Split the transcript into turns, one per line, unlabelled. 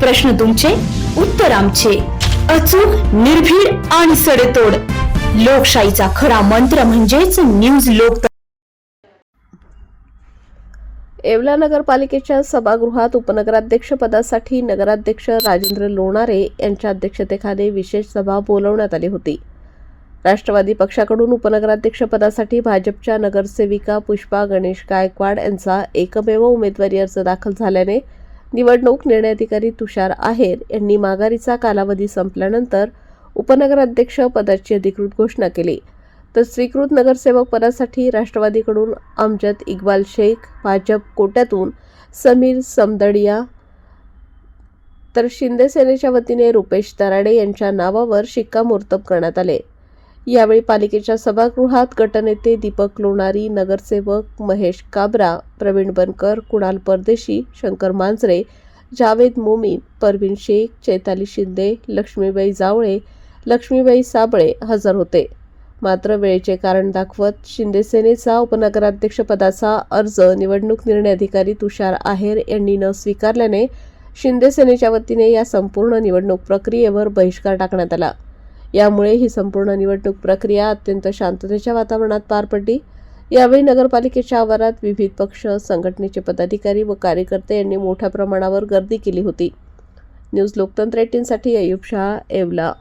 प्रश्न तुमचे उत्तर आमचे. अचूक निर्भीड आणि सडेतोड. लोकशाहीचा खरा मंत्र म्हणजेच न्यूज लोक
येवला नगरपालिकेच्या सभागृहात उपनगराध्यक्ष पदासाठी नगराध्यक्ष राजेंद्र लोणारे यांच्या अध्यक्षतेखाली विशेष सभा बोलवण्यात आली होती. राष्ट्रवादी पक्षाकडून उपनगराध्यक्ष पदासाठी भाजपच्या नगरसेविका पुष्पा गणेश गायकवाड यांचा एकमेव उमेदवारी अर्ज दाखल झाल्याने निवडणूक निर्णय अधिकारी तुषार आहेर यांनी माघारीचा कालावधी संपल्यानंतर उपनगराध्यक्ष पदाची अधिकृत घोषणा केली. तर स्वीकृत नगरसेवक पदासाठी राष्ट्रवादीकडून अमजद इक्बाल शेख भाजप कोट्यातून समीर समदडिया तर शिंदे सेनेच्या वतीने रुपेश दराडे यांच्या नावावर शिक्कामोर्तब करण्यात आले. यावेळी पालिकेच्या सभागृहात गटनेते दीपक लोणारी नगरसेवक महेश काबरा प्रवीण बनकर कुणाल परदेशी शंकर मांजरे जावेद मोमीन परवीन शेख चैताली शिंदे लक्ष्मीबाई जावळे लक्ष्मीबाई साबळे हजर होते. मात्र वेळेचे कारण दाखवत शिंदे सेनेचा उपनगराध्यक्षपदाचा अर्ज निवडणूक निर्णय अधिकारी तुषार आहेर यांनी न स्वीकारल्याने शिंदे सेनेच्या वतीने या संपूर्ण निवडणूक प्रक्रियेवर बहिष्कार टाकण्यात आला. यामुळे ही संपूर्ण निवडणूक प्रक्रिया अत्यंत शांततेच्या वातावरणात पार पडली. यावेळी नगरपालिकेच्या आवारात विविध पक्ष संघटनेचे पदाधिकारी व कार्यकर्ते यांनी मोठ्या प्रमाणावर गर्दी केली होती. न्यूज लोकतंत्र एटीनसाठी अयुब शहा येवला